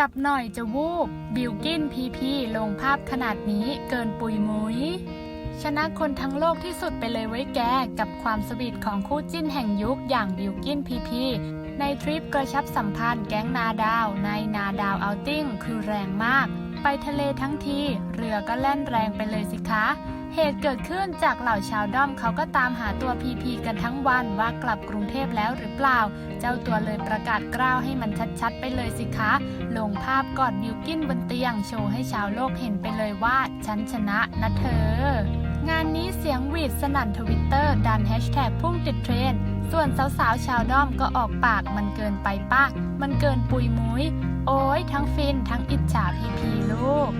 จับหน่อยจะวูบ บิลกินพีพีลงภาพขนาดนี้เกินปุยมุย ชนะคนทั้งโลกที่สุดไปเลยไว้แกกับความสวีทของคู่จิ้นแห่งยุคอย่างบิลกินพีพีในทริปกระชับสัมพันธ์แก๊งนาดาวในนาดาวเอาติ้งคือแรงมาก ไปทะเลทั้งที เรือก็แล่นแรงไปเลยสิคะ เหตุเกิดขึ้นจากเหล่าชาวด้อมเขาก็ตามหาตัวพีพีกันทั้งวันว่ากลับกรุงเทพแล้วหรือเปล่า เจ้าตัวเลยประกาศกล้าวให้มันชัดๆ ไปเลยสิคะ ลงภาพกอดบิวกินบนเตียงโชว์ให้ชาวโลกเห็นไปเลยว่าฉันชนะนะเธอ งานนี้เสียงหวีดสนั่นทวิตเตอร์ดันแฮชแท็กพุ่งติดเทรนด์ ส่วนสาวๆชาวด้อมก็ออกปากมันเกินไปปะมันเกินปุยมุยโอ้ยทั้งฟินทั้งอิจฉาพีพีลูก